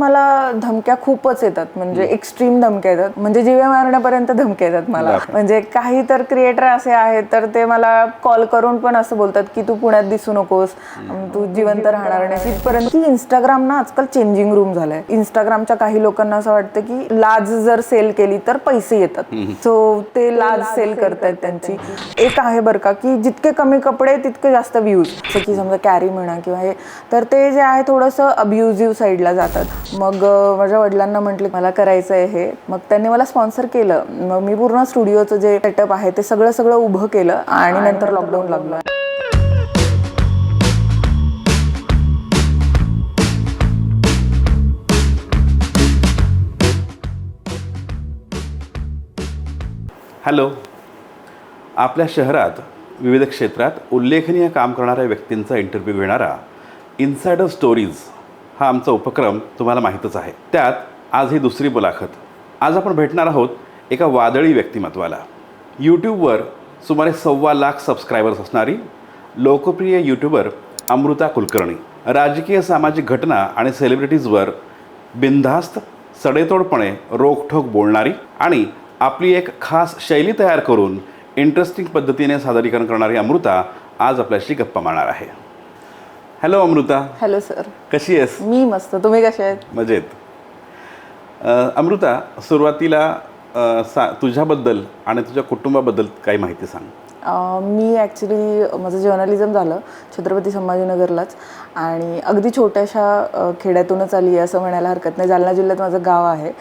मला धमक्या खूपच येतात. म्हणजे एक्स्ट्रीम धमक्या येतात. म्हणजे जीवे मारण्यापर्यंत धमक्या येतात मला. म्हणजे काही तर क्रिएटर असे आहेत तर ते मला कॉल करून पण असं बोलतात की तू पुण्यात दिसू नकोस. तू जिवंत राहणार नाही. तिथपर्यंत की इंस्टाग्राम ना आजकाल चेंजिंग रूम झालंय. इंस्टाग्रामच्या काही लोकांना असं वाटतं की लाज जर सेल केली तर पैसे येतात. सो ते लाज सेल करतायत त्यांची. एक आहे बरं का की जितके कमी कपडे तितके जास्त व्ह्यूज जसं की समजा कॅरी म्हणा किंवा हे. तर ते जे आहे थोडंसं अब्युझिव्ह साईडला जातात. मग माझ्या वडिलांना म्हटले मला करायचं आहे हे. मग त्यांनी मला स्पॉन्सर केलं. मग मी पूर्ण स्टुडिओचं जे सेटअप आहे ते सगळं सगळं उभं केलं आणि नंतर लॉकडाऊन लागलं. हॅलो. आपल्या शहरात विविध क्षेत्रात उल्लेखनीय काम करणाऱ्या व्यक्तींचा इंटरव्ह्यू घेणारा इन्सायडर स्टोरीज हा आमचा उपक्रम तुम्हाला माहीतच आहे. त्यात आज ही दुसरी मुलाखत. आज आपण भेटणार आहोत एका वादळी व्यक्तिमत्वाला. यूट्यूबवर सुमारे सव्वा लाख सबस्क्रायबर्स असणारी लोकप्रिय यूट्यूबर अमृता कुलकर्णी. राजकीय सामाजिक घटना आणि सेलिब्रिटीजवर बिनधास्त सडेतोडपणे रोखठोक बोलणारी आणि आपली एक खास शैली तयार करून इंटरेस्टिंग पद्धतीने सादरीकरण करणारी अमृता आज आपल्याशी गप्पा मारणार आहे. हॅलो अमृता हॅलो सर कशी आहेस? मी मस्त. तुम्ही कसे आहेत? मजेत. अ, अमृता सुरुवातीला अ, सा तुझ्याबद्दल आणि तुझ्या कुटुंबाबद्दल काही माहिती सांग. अं, मी ॲक्च्युली माझं जर्नलिझम झालं छत्रपती संभाजीनगरलाच आणि अगदी छोट्याशा अं, खेड्यातूनच आली आहे असं म्हणायला हरकत नाही. जालना जिल्ह्यात माझं गाव आहे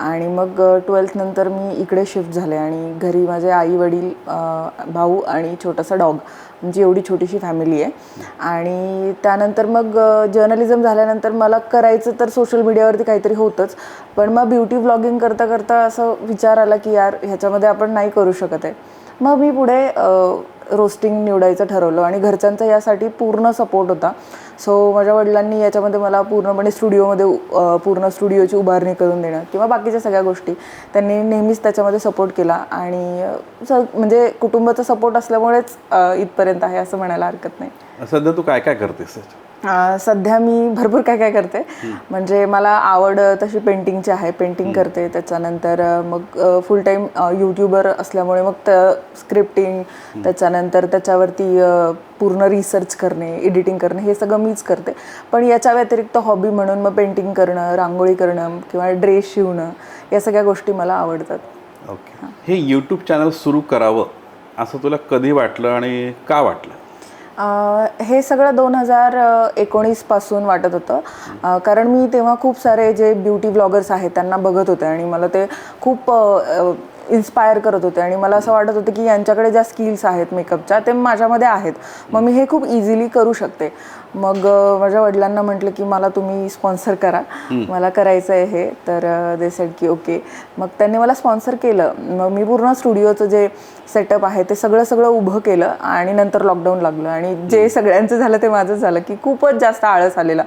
आणि मग ट्वेल्थ नंतर मी इकडे शिफ्ट झाले आणि घरी माझे आई वडील भाऊ आणि छोटासा डॉग म्हणजे एवढी छोटीशी फॅमिली आहे. आणि त्यानंतर मग जर्नलिझम झाल्यानंतर मला करायचं तर सोशल मीडियावरती काहीतरी होतंच. पण मग ब्युटी ब्लॉगिंग करता करता असं विचार आला की यार ह्याच्यामध्ये आपण नाही करू शकत आहे. मग मी पुढे रोस्टिंग निवडायचं ठरवलं आणि घरच्यांचा यासाठी पूर्ण सपोर्ट होता. सो माझ्या वडिलांनी याच्यामध्ये मला पूर्णपणे स्टुडिओमध्ये पूर्ण स्टुडिओची उभारणी करून देणं किंवा बाकीच्या सगळ्या गोष्टी. त्यांनी नेहमीच त्याच्यामध्ये सपोर्ट केला. आणि स म्हणजे कुटुंबाचा सपोर्ट असल्यामुळेच इथपर्यंत आहे असं म्हणायला हरकत नाही. सध्या तू काय काय करतेस? सध्या मी भरपूर काय काय करते. म्हणजे मला आवड तशी पेंटिंगची आहे. पेंटिंग करते. त्याच्यानंतर मग फुल टाईम यूट्यूबर असल्यामुळे मग स्क्रिप्टिंग त्याच्यानंतर त्याच्यावरती पूर्ण रिसर्च करणे एडिटिंग करणे हे सगळं मीच करते. पण याच्या व्यतिरिक्त हॉबी म्हणून मग पेंटिंग करणं रांगोळी करणं किंवा ड्रेस शिवणं या सगळ्या गोष्टी मला आवडतात. ओके हे. यूट्यूब चॅनल सुरू करावं असं तुला कधी वाटलं आणि का वाटलं? हे सगळं दोन हजार एकोणीसपासून वाटत होतं. कारण मी तेव्हा खूप सारे जे ब्युटी ब्लॉगर्स आहेत त्यांना बघत होते आणि मला ते खूप इन्स्पायर करत होते. आणि मला असं वाटत होतं की यांच्याकडे ज्या स्किल्स आहेत मेकअपच्या ते माझ्यामध्ये आहेत. मग मी हे खूप इझिली करू शकते. मग माझ्या वडिलांना म्हटलं की मला तुम्ही स्पॉन्सर करा. मला करायचं आहे हे. तर दे सेड की ओके मग त्यांनी मला स्पॉन्सर केलं. मग मी पूर्ण स्टुडिओचं जे सेटअप आहे ते सगळं सगळं उभं केलं आणि नंतर लॉकडाऊन लागलं. आणि जे सगळ्यांचं झालं ते माझं झालं की खूपच जास्त आळस आलेला.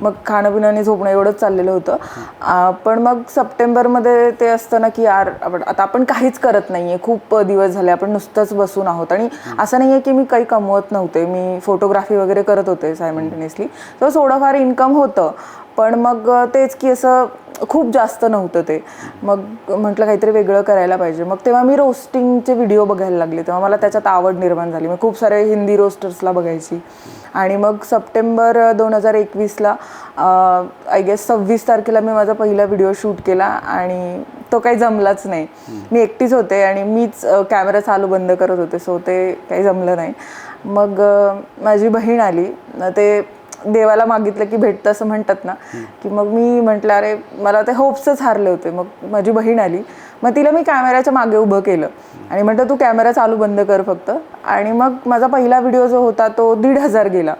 मग खाणं पिणं आणि झोपणं एवढंच चाललेलं होतं. पण मग सप्टेंबरमध्ये ते असतं ना की यार आपण आता आपण काहीच करत नाहीये. खूप दिवस झाले आपण नुसतंच बसून आहोत. आणि असं नाहीये की मी काही कमवत नव्हते. मी फोटोग्राफी वगैरे करत होते. सायमल्टेनियसली तर थोडंफार इन्कम होतं पण मग तेच की असं खूप जास्त नव्हतं ते. मग म्हटलं काहीतरी वेगळं करायला पाहिजे. मग तेव्हा मी रोस्टिंगचे व्हिडिओ बघायला लागले. तेव्हा मला त्याच्यात आवड निर्माण झाली. मग खूप सारे हिंदी रोस्टर्सला बघायची. आणि मग सप्टेंबर दोन हजार एकवीसला आय गेस सव्वीस तारखेला मी माझा पहिला व्हिडिओ शूट केला आणि तो काही जमलाच नाही. मी एकटीच होते आणि मीच कॅमेरा चालू बंद करत होते. सो ते काही जमलं नाही. मग माझी बहीण आली. ते देवाला मागितलं की भेटतं असं म्हणतात ना. की मग मी म्हटलं अरे मला ते होप्सच हारले होते. मग माझी बहीण आली. मग तिला मी कॅमेऱ्याच्या मागे उभं केलं. आणि म्हटलं तू कॅमेरा चालू बंद कर फक्त. आणि मग माझा पहिला व्हिडिओ जो होता तो दीड हजार गेला.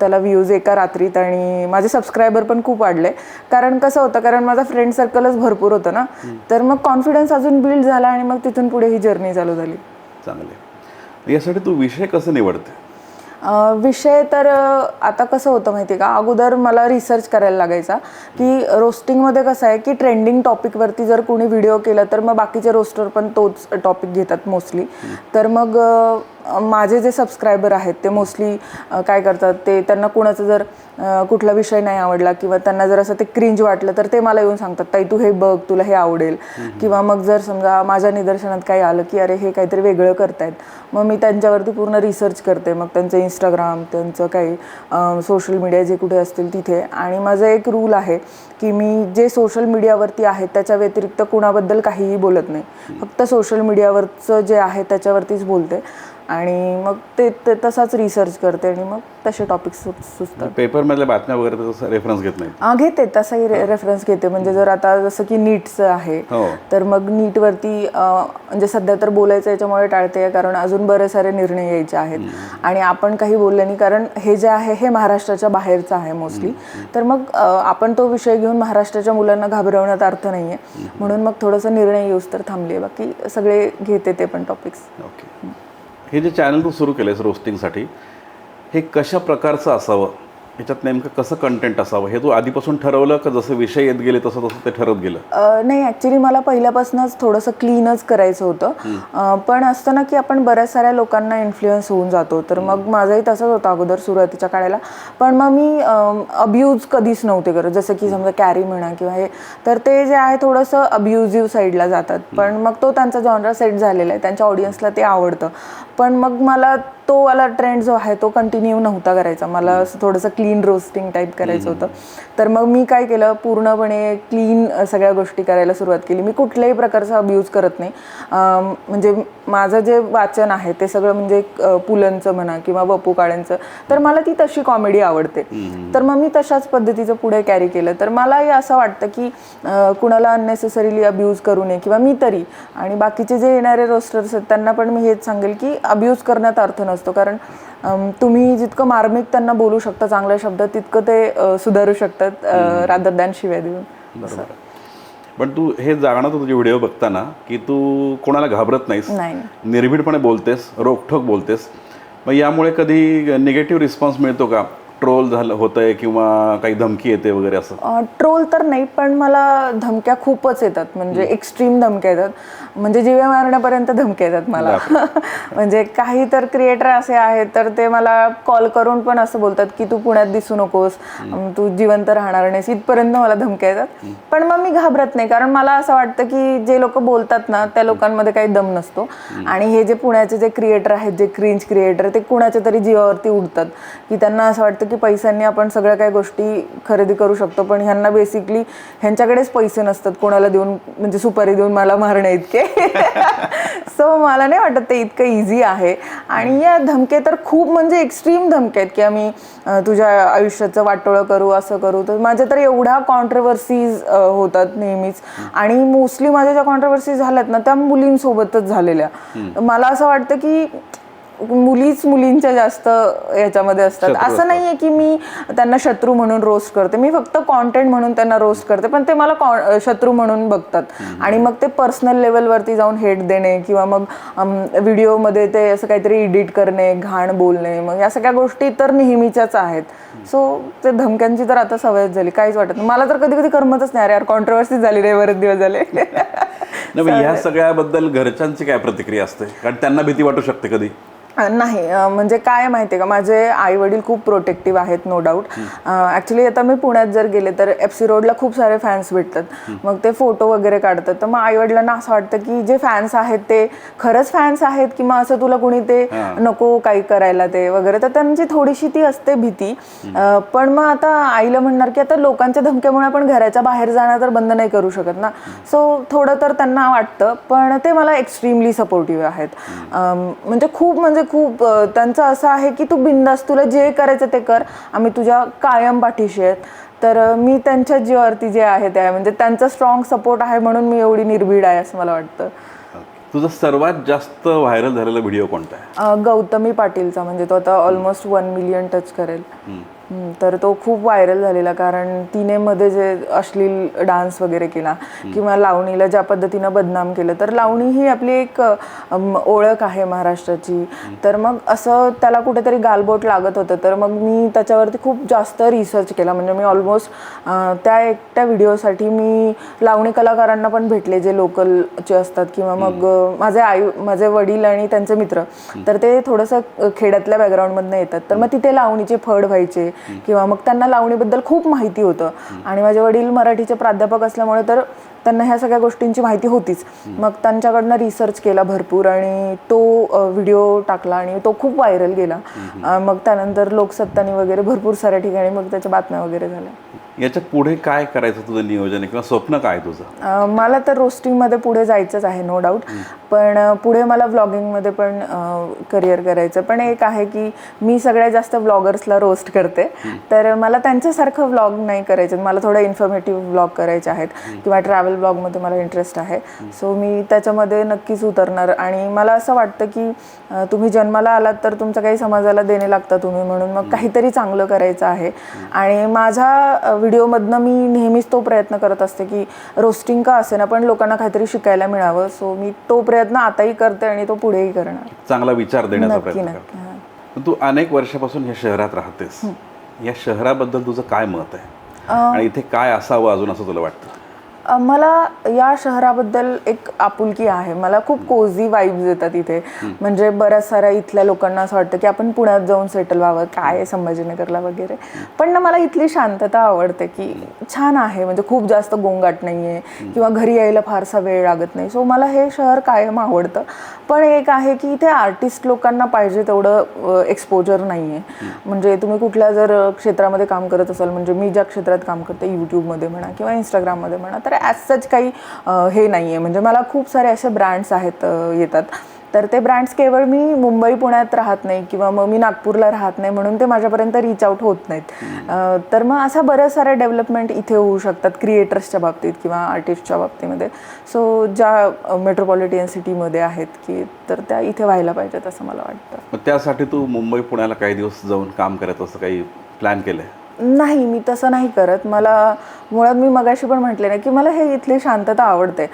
त्याला व्ह्यूज एका रात्रीत आणि माझे सबस्क्रायबर पण खूप वाढले. कारण कसं होतं कारण माझा फ्रेंड सर्कलच भरपूर होतं ना. तर मग कॉन्फिडन्स अजून बिल्ड झाला आणि मग तिथून पुढे ही जर्नी चालू झाली. चांगले यासाठी तू विषय कसं निवडते विषय तर आता कसं होतं माहिती आहे का? अगोदर मला रिसर्च करायला लागायचा की रोस्टिंगमध्ये कसं आहे की ट्रेंडिंग टॉपिकवरती जर कोणी व्हिडिओ केला तर मग बाकीचे रोस्टर पण तोच टॉपिक घेतात मोस्टली तर मग माझे जे सबस्क्रायबर आहेत ते मोस्टली काय करतात ते त्यांना कुणाचं जर कुठला विषय नाही आवडला किंवा त्यांना जर असं ते क्रिंज वाटलं तर ते मला येऊन सांगतात ताई तू हे बघ तुला हे आवडेल. किंवा मग जर समजा माझ्या निदर्शनात काही आलं की अरे हे काहीतरी वेगळं करतायत मग मी त्यांच्यावरती पूर्ण रिसर्च करते. मग त्यांचं इंस्टाग्राम त्यांचं काही सोशल मीडिया जे कुठे असतील तिथे. आणि माझं एक रूल आहे की मी जे सोशल मीडियावरती आहे त्याच्या व्यतिरिक्त कुणाबद्दल काहीही बोलत नाही. फक्त सोशल मीडियावरचं जे आहे त्याच्यावरतीच बोलते. आणि मग ते ते तसाच रिसर्च करते आणि मग तसे टॉपिक्स सुचतात. पेपरमधल्या बातम्या वगैरे तसं रेफरन्स घेत नाही घेते. तसाही रेफरन्स घेते. म्हणजे जर आता जसं की नीटचं आहे हो. तर मग नीटवरती म्हणजे सध्या तर बोलायचं याच्यामुळे टाळते कारण अजून बरेच सारे निर्णय यायचे आहेत. आणि आपण काही बोलले नाही कारण हे जे आहे हे महाराष्ट्राच्या बाहेरचं आहे मोस्टली तर मग आपण तो विषय घेऊन महाराष्ट्राच्या मुलांना घाबरवण्यात अर्थ नाही आहे म्हणून मग थोडंसं निर्णय येऊस तर थांबली बाकी सगळे घेते ते पण टॉपिक्स ओके. हे जे चॅनल तू सुरू केलंयस रोस्टिंगसाठी हे कशा प्रकारचं असावं? ह्याच्यात नेमकं कसं कंटेंट असावं? हे तू आधीपासून ठरवलं का जसं विषय येत गेले तसं तसं ते ठरत गेलं? नाही ॲक्च्युली मला पहिल्यापासूनच थोडंसं क्लीनच करायचं होतं. पण असतं ना की आपण बऱ्याच साऱ्या लोकांना इन्फ्लुअन्स होऊन जातो. तर मग माझंही तसंच होतं अगोदर सुरुवातीच्या काळाला. पण मग मी अब्यूज कधीच नव्हते करत. जसं की समजा कॅरी म्हणा किंवा हे तर ते जे आहे थोडंसं अब्युझिव्ह साईडला जातात. पण मग तो त्यांचा जॉनरा सेट झालेला आहे. त्यांच्या ऑडियन्सला ते आवडतं. पण मग मला तो वाला ट्रेंड जो आहे तो कंटिन्यू नव्हता करायचा. मला असं थोडंसं क्लीन रोस्टिंग टाईप करायचं होतं. तर मग मी काय केलं पूर्णपणे क्लीन सगळ्या गोष्टी करायला सुरुवात केली. मी कुठल्याही प्रकारचा अब्यूज करत नाही. म्हणजे माझं जे वाचन आहे ते सगळं म्हणजे पुलंचं म्हणा किंवा वपू काळ्यांचं तर मला ती तशी कॉमेडी आवडते. तर मग मी तशाच पद्धतीचं पुढे कॅरी केलं. तर मलाही असं वाटतं की कुणाला अननेसेसरीली अब्यूज करू नये किंवा मी तरी. आणि बाकीचे जे येणारे रोस्टर्स आहेत त्यांना पण मी हेच सांगेल की अब्यूज करण्यात अर्थ नसतो. कारण तुम्ही जितकं मार्मिक त्यांना बोलू शकता चांगल्या शब्दात तितकं ते सुधारू शकतात रादर दॅन शिव्या देऊन. पण तू हे जाणवतं तुझे व्हिडिओ बघताना की तू कोणाला घाबरत नाहीस नाही. निर्भीडपणे बोलतेस रोखठोक बोलतेस मग यामुळे कधी निगेटिव्ह रिस्पॉन्स मिळतो का? ट्रोल झालं होतंय किंवा काही धमकी येते वगैरे असं? ट्रोल तर नाही पण मला धमक्या खूपच येतात. म्हणजे एक्स्ट्रीम धमक्या येतात. म्हणजे जीवे मारण्यापर्यंत धमक्या येतात मला. म्हणजे काही तर क्रिएटर असे आहेत तर ते मला कॉल करून पण असं बोलतात की तू पुण्यात दिसू नकोस. तू जिवंत राहणार नाहीस. इथपर्यंत मला धमक्या येतात. पण मग मी घाबरत नाही कारण मला असं वाटतं की जे लोक बोलतात ना त्या लोकांमध्ये काही दम नसतो. आणि हे जे पुण्याचे जे क्रिएटर आहेत जे क्रिंज क्रिएटर ते कुणाच्या तरी जीवावरती उडतात. की त्यांना असं वाटतं की पैशांनी आपण सगळ्या काही गोष्टी खरेदी करू शकतो पण ह्यांना बेसिकली ह्यांच्याकडेच पैसे नसतात. कोणाला देऊन म्हणजे सुपारी देऊन मला मारणे इतके. सो मला नाही वाटत ते इतकं इझी आहे. आणि या धमके तर खूप म्हणजे एक्स्ट्रीम धमके आहेत की आम्ही तुझ्या आयुष्याचं वाटोळं करू असं करू. तर माझ्या तर एवढ्या कॉन्ट्रवर्सीज होतात नेहमीच. आणि मोस्टली माझ्या ज्या कॉन्ट्रवर्सीज झाल्यात ना त्या मुलींसोबतच झालेल्या. मला असं वाटतं की मुलीच मुलींच्या जास्त याच्यामध्ये असतात. असं नाहीये की मी त्यांना शत्रू म्हणून रोस्ट करते. मी फक्त कॉन्टेंट म्हणून त्यांना रोस्ट करते पण ते मला शत्रू म्हणून बघतात. आणि मग ते पर्सनल लेवलवरती जाऊन हेट देणे किंवा मग व्हिडिओमध्ये ते असं काहीतरी एडिट करणे घाण बोलणे मग या सगळ्या गोष्टी तर नेहमीच्याच आहेत. सो ते धमक्यांची तर आता सवयच झाली. काहीच वाटत नाही. मला तर कधी कधी करमतच नाही. अरे यार कॉन्ट्रोवर्सी झाली रे बरेच दिवस झाले. नाही ह्या सगळ्याबद्दल घरच्यांची काय प्रतिक्रिया असते? कारण त्यांना भीती वाटू शकते कधी. नाही म्हणजे काय माहिती आहे का माझे आई वडील खूप प्रोटेक्टिव्ह आहेत नो डाऊट ॲक्च्युली आता मी पुण्यात जर गेले तर एफ सी रोडला खूप सारे फॅन्स भेटतात. मग ते फोटो वगैरे काढतात. तर मग आई वडिलांना असं वाटतं की जे फॅन्स आहेत ते खरंच फॅन्स आहेत किंवा असं तुला कुणी ते नको काही करायला ते वगैरे. तर त्यांची थोडीशी ती असते भीती. पण मग आता आईला म्हणणार की आता लोकांच्या धमक्यामुळे आपण घराच्या बाहेर जाणं तर बंद नाही करू शकत ना. सो थोडं तर त्यांना वाटतं पण ते मला एक्स्ट्रीमली सपोर्टिव्ह आहेत. म्हणजे खूप म्हणजे खूप अ, त्यांचं असं आहे की तू बिंदास तुला जे करायचं ते कर आम्ही तुझ्या कायम पाठीशी आहेत. तर मी त्यांच्या जीवावरती जे आहे ते आहे. म्हणजे त्यांचा स्ट्रॉंग सपोर्ट आहे म्हणून मी एवढी निर्भीड आहे असं मला वाटतं. तुझा सर्वात जास्त व्हायरल झालेला व्हिडिओ कोणता आहे? गौतमी पाटीलचा. म्हणजे तो आता ऑलमोस्ट वन मिलियन टच करेल. तर तो खूप व्हायरल झालेला कारण तिने मध्ये जे अश्लील डान्स वगैरे केला किंवा लावणीला ज्या पद्धतीनं बदनाम केलं तर लावणी ही आपली एक ओळख आहे महाराष्ट्राची. तर मग असं त्याला कुठेतरी गालबोट लागत होतं. तर मग मी त्याच्यावरती खूप जास्त रिसर्च केला. म्हणजे मी ऑलमोस्ट त्या एकट्या व्हिडिओसाठी मी लावणी कलाकारांना पण भेटले जे लोकलचे असतात. किंवा मग माझे आई माझे वडील आणि त्यांचे मित्र. तर ते थोडंसं खेड्यातल्या बॅकग्राऊंडमधनं येतात. तर मग तिथे लावणीचे फड व्हायचे. किंवा मग त्यांना लावणीबद्दल खूप माहिती होतं. आणि माझे वडील मराठीचे प्राध्यापक असल्यामुळे तर त्यांना ह्या सगळ्या गोष्टींची माहिती होतीच. मग त्यांच्याकडनं रिसर्च केला भरपूर आणि तो व्हिडिओ टाकला आणि तो खूप व्हायरल गेला. मग त्यानंतर लोकसत्तानी वगैरे भरपूर साऱ्या ठिकाणी मग त्याच्या बातम्या वगैरे झाल्या. याच्यापुढे काय करायचं तुझं नियोजन आहे किंवा स्वप्न काय तुझं? मला तर रोस्टिंगमध्ये पुढे जायचंच आहे नो डाऊट पण पुढे मला व्लॉगिंगमध्ये पण करिअर करायचं. पण एक आहे की मी सगळ्यात जास्त व्लॉगर्सला रोस्ट करते. तर मला त्यांच्यासारखं व्लॉग नाही करायचं. मला थोडं इन्फॉर्मेटिव्ह व्लॉग करायचे आहेत. किंवा ट्रॅव्हल ब्लॉगमध्ये मला इंटरेस्ट आहे. सो मी त्याच्यामध्ये नक्कीच उतरणार. आणि मला असं वाटतं की तुम्ही जन्माला आलात तर तुमचं काही समाजाला देणे लागता तुम्ही म्हणून. मग काहीतरी चांगलं करायचं आहे. आणि माझ्या व्हिडिओमधनं मी नेहमीच तो प्रयत्न करत असते की रोस्टिंग का असे ना पण लोकांना काहीतरी शिकायला मिळावं. सो मी तो प्रयत्न आताही करते आणि तो पुढेही करणार. चांगला विचार देण्याचा प्रयत्न नक्की कर. पण तू अनेक वर्षापासून या शहरात राहतेस. या शहराबद्दल तुझं काय मत आहे? आणि इथे काय असावं अजून असं तुला वाटतं? मला या शहराबद्दल एक आपुलकी आहे. मला खूप कोझी वाईब्स येतात इथे. म्हणजे बऱ्याच साऱ्या इथल्या लोकांना असं वाटतं की आपण पुण्यात जाऊन सेटल व्हावं. काय आहे संभाजीनगरला वगैरे. पण ना मला इथली शांतता आवडते की छान आहे. म्हणजे खूप जास्त गोंगाट नाही आहे किंवा घरी यायला फारसा वेळ लागत नाही. सो मला हे शहर कायम आवडतं. पण एक आहे की इथे आर्टिस्ट लोकांना पाहिजे तेवढं एक्सपोजर नाही आहे म्हणजे तुम्ही कुठल्या जर क्षेत्रामध्ये काम करत असाल म्हणजे मी ज्या क्षेत्रात काम करते यूट्यूबमध्ये म्हणा किंवा इंस्टाग्राममध्ये म्हणा तर ॲज सच काही हे नाही आहे म्हणजे मला खूप सारे असे ब्रँड्स आहेत येतात. तर ते ब्रँड्स केवळ मी मुंबई पुण्यात राहत नाही किंवा मग मी नागपूरला राहत नाही म्हणून ते माझ्यापर्यंत रीच आउट होत नाहीत. तर मग असा बऱ्याच साऱ्या डेव्हलपमेंट इथे होऊ शकतात क्रिएटर्सच्या बाबतीत किंवा आर्टिस्टच्या बाबतीमध्ये. सो ज्या मेट्रोपॉलिटन सिटीमध्ये आहेत की तर त्या इथे व्हायला पाहिजेत असं मला वाटतं. मग त्यासाठी तू मुंबई पुण्याला काही दिवस जाऊन काम करायचं असं काही प्लॅन केलंय? नाही मी तसं नाही करत. मला मुळात मी मगाशी पण म्हटले ना की मला हे इथली शांतता आवडते.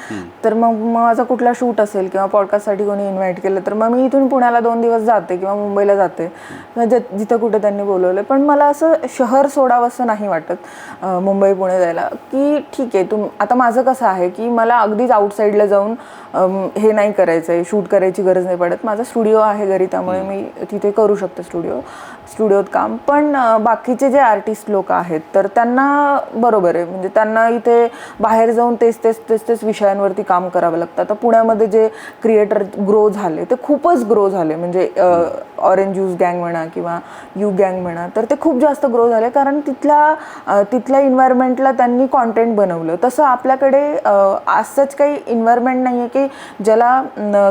तर मग माझा कुठला शूट असेल किंवा पॉडकास्टसाठी कोणी इन्व्हाइट केलं तर मग मी इथून पुण्याला दोन दिवस जाते किंवा मुंबईला जाते. किंवा जे- जिथं कुठे त्यांनी बोलवलं. पण मला असं शहर सोडावं असं नाही वाटत मुंबई पुणे जायला. की ठीक आहे तुम आता माझं कसं आहे की मला अगदीच आउटसाईडला जाऊन हे नाही करायचं आहे शूट करायची गरज नाही पडत. माझा स्टुडिओ आहे घरी त्यामुळे मी तिथे करू शकते स्टुडिओ स्टुडिओत काम. पण बाकीचे जे आर्टिस्ट लोक आहेत तर त्यांना बरोबर आहे. म्हणजे त्यांना इथे बाहेर जाऊन तेच तेच तेच तेच विषयांवरती काम करावं लागतं. आता पुण्यामध्ये जे क्रिएटर ग्रो झाले ते खूपच ग्रो झाले. म्हणजे ऑरेंज ज्यूस गँग म्हणा किंवा यू गँग म्हणा तर ते खूप जास्त ग्रो झाले. कारण तिथल्या तिथल्या इन्व्हायरमेंटला त्यांनी कॉन्टेंट बनवलं. तसं आपल्याकडे असंच काही इन्व्हायरमेंट नाही आहे की ज्याला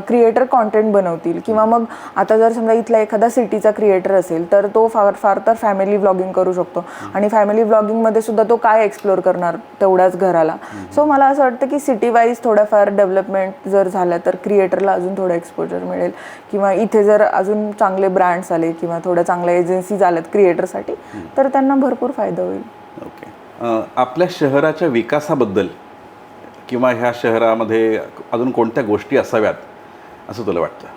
क्रिएटर कॉन्टेंट बनवतील. किंवा मग आता जर समजा इथला एखादा सिटीचा क्रिएटर असेल तर तो फार फार तर फॅमिली व्लॉगिंग करू शकतो. आणि फॅमिली व्लॉगिंगमध्ये सुद्धा तो काय एक्सप्लोर करणार तेवढ्याच घराला. सो मला असं वाटतं की सिटी वाईज थोड्याफार डेव्हलपमेंट जर झालं तर क्रिएटरला अजून थोडं एक्सपोजर मिळेल. किंवा इथे जर अजून चांगले ब्रँड्स आले किंवा थोड्या चांगल्या एजन्सीज आल्यात क्रिएटरसाठी तर त्यांना भरपूर फायदा होईल. ओके आपल्या शहराच्या विकासाबद्दल किंवा ह्या शहरामध्ये अजून कोणत्या गोष्टी असाव्यात असं तुला वाटतं?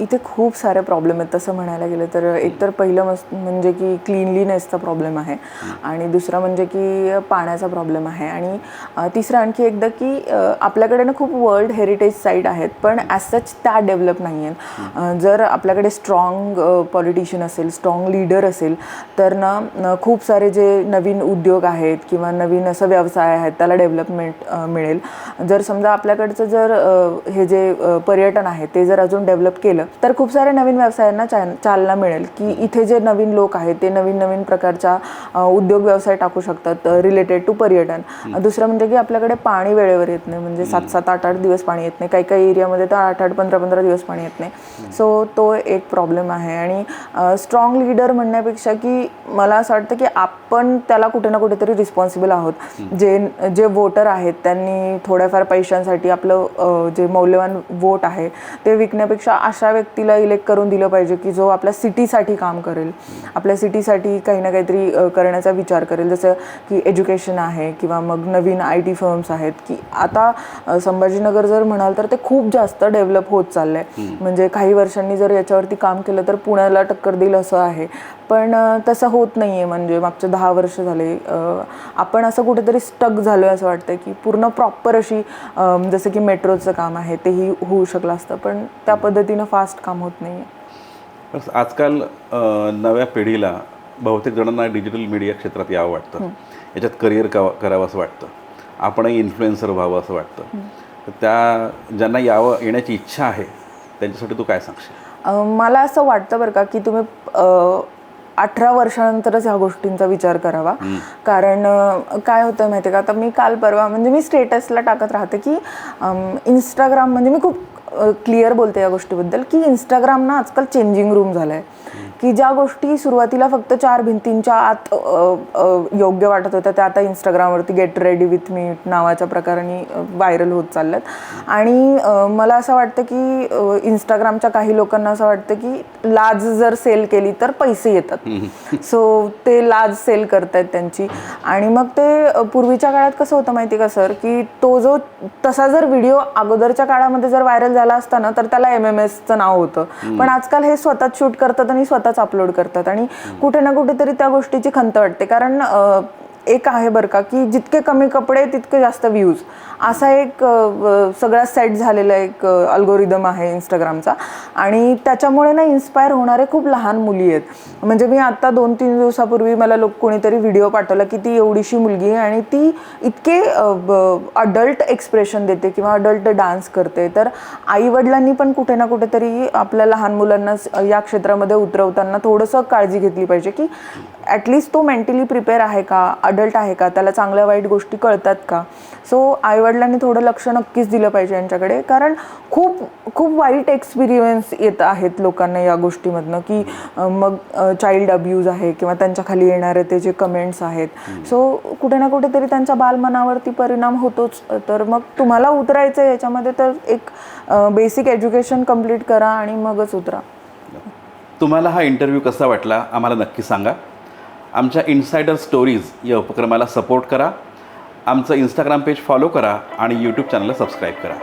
इथे खूप सारे प्रॉब्लेम आहेत. तसं म्हणायला गेलं तर एकतर पहिलं मस म्हणजे की क्लीनलीनेसचा प्रॉब्लेम आहे. आणि दुसरा म्हणजे की पाण्याचा प्रॉब्लेम आहे. आणि तिसरं आणखी एकदा की आपल्याकडे ना खूप वर्ल्ड हेरिटेज साईट आहेत पण ॲज सच त्या डेव्हलप नाही आहेत. जर आपल्याकडे स्ट्रॉंग पॉलिटिशियन असेल स्ट्रॉंग लीडर असेल तर ना खूप सारे जे नवीन उद्योग आहेत किंवा नवीन असं व्यवसाय आहेत त्याला डेव्हलपमेंट मिळेल. जर समजा आपल्याकडचं जर हे जे पर्यटन आहे ते जर अजून डेव्हलप केलं तर खूप साऱ्या नवीन व्यवसायांना चा- चालना मिळेल की इथे जे नवीन लोक आहेत ते नवीन नवीन प्रकारच्या उद्योग व्यवसाय टाकू शकतात रिलेटेड टू पर्यटन. दुसरं म्हणजे की आपल्याकडे पाणी वेळेवर येत नाही म्हणजे सात सात आठ आठ दिवस पाणी येत नाही. काही काही एरियामध्ये तर आठ आठ पंधरा पंधरा दिवस पाणी येत नाही. सो तो एक प्रॉब्लेम आहे. आणि स्ट्रॉंग लीडर म्हणण्यापेक्षा की मला असं वाटतं की आपण त्याला कुठे ना कुठेतरी रिस्पॉन्सिबल आहोत. जे जे वोटर आहेत त्यांनी थोड्याफार पैशांसाठी आपलं जे मौल्यवान वोट आहे ते विकण्यापेक्षा अशा व्यक्तीला इलेक्ट करून दिलं पाहिजे की जो आपल्या सिटीसाठी काम करेल. आपल्या सिटीसाठी काही ना काहीतरी करण्याचा विचार करेल. जसं की एज्युकेशन आहे किंवा मग नवीन आय टी फर्म्स आहेत की आता संभाजीनगर जर म्हणाल तर ते खूप जास्त डेव्हलप होत चाललंय. म्हणजे काही वर्षांनी जर याच्यावरती काम केलं तर पुण्याला टक्कर देईल असं आहे. पण तसं होत नाही आहे म्हणजे मागचे दहा वर्ष झाले आपण असं कुठेतरी स्टक झालो आहे असं वाटतं की पूर्ण प्रॉपर अशी जसं की मेट्रोचं काम आहे तेही होऊ शकलं असतं. पण त्या पद्धतीनं फास्ट काम होत नाही आहे आजकाल नव्या पिढीला बहुतेक जणांना डिजिटल मीडिया क्षेत्रात यावं वाटतं. याच्यात करिअर करावं असं वाटतं. आपणही इन्फ्लुएन्सर व्हावं असं वाटतं. तर त्या ज्यांना यावं येण्याची इच्छा आहे त्यांच्यासाठी तू काय सांगशील? मला असं वाटतं बरं का की तुम्ही अठरा वर्षानंतरच ह्या गोष्टींचा विचार करावा. कारण काय होतं माहिती आहे का? आता मी काल परवा म्हणजे मी स्टेटसला टाकत राहते की इंस्टाग्राम म्हणजे मी खूप क्लिअर बोलते या गोष्टीबद्दल की इंस्टाग्राम ना आजकाल चेंजिंग रूम झालं आहे की ज्या गोष्टी सुरुवातीला फक्त चार भिंतींच्या आत योग्य वाटत होत्या त्या आता इंस्टाग्रामवरती गेट रेडी विथ मी नावाच्या प्रकाराने व्हायरल होत चालल्यात. आणि मला असं वाटतं की इंस्टाग्रामच्या काही लोकांना असं वाटतं की लाज जर सेल केली तर पैसे येतात. सो ते लाज सेल करतायत त्यांची. आणि मग ते पूर्वीच्या काळात कसं होतं माहिती का सर? की तो जो तसा जर व्हिडिओ अगोदरच्या काळामध्ये जर व्हायरल झाला असता ना तर त्याला एम एम एसचं नाव होतं. पण आजकाल हे स्वतःच शूट करतात आणि स्वतःच अपलोड करतात. आणि कुठे ना कुठेतरी त्या गोष्टीची खंत वाटते. कारण एक आहे बरं का की जितके कमी कपडे तितके जास्त व्ह्यूज असा एक सगळा सेट झालेला एक अल्गोरिदम आहे इंस्टाग्रामचा आणि त्याच्यामुळे ना इन्स्पायर होणारे खूप लहान मुली आहेत. म्हणजे मी आत्ता दोन तीन दिवसापूर्वी मला लोक कोणीतरी व्हिडिओ पाठवला की ती एवढीशी मुलगी आहे आणि ती इतके अडल्ट एक्सप्रेशन देते किंवा अडल्ट डान्स करते. तर आई वडिलांनी पण कुठे ना कुठेतरी आपल्या लहान मुलांना या क्षेत्रामध्ये उतरवताना थोडंसं काळजी घेतली पाहिजे की ॲटलिस्ट तो मेंटली प्रिपेअर आहे का अडल्ट आहे का त्याला चांगल्या वाईट गोष्टी कळतात का? सो आईवडिलांनी थोडं लक्ष नक्कीच दिलं पाहिजे यांच्याकडे. कारण खूप खूप वाईट एक्सपिरियन्स येत आहेत लोकांना या गोष्टीमधनं की मग चाइल्ड अब्यूज आहे किंवा त्यांच्या खाली येणारे ते जे कमेंट्स आहेत. सो कुठे ना कुठेतरी त्यांच्या बालमनावरती परिणाम होतोच. तर मग तुम्हाला उतरायचं आहे याच्यामध्ये तर एक बेसिक एज्युकेशन कंप्लीट करा आणि मगच उतरा. तुम्हाला हा इंटरव्ह्यू कसा वाटला आम्हाला नक्की सांगा. आमच्या इन्सायडर स्टोरीज या उपक्रमाला सपोर्ट करा. आमचं इंस्टाग्राम पेज फॉलो करा आणि यूट्यूब चॅनलला सबस्क्राईब करा.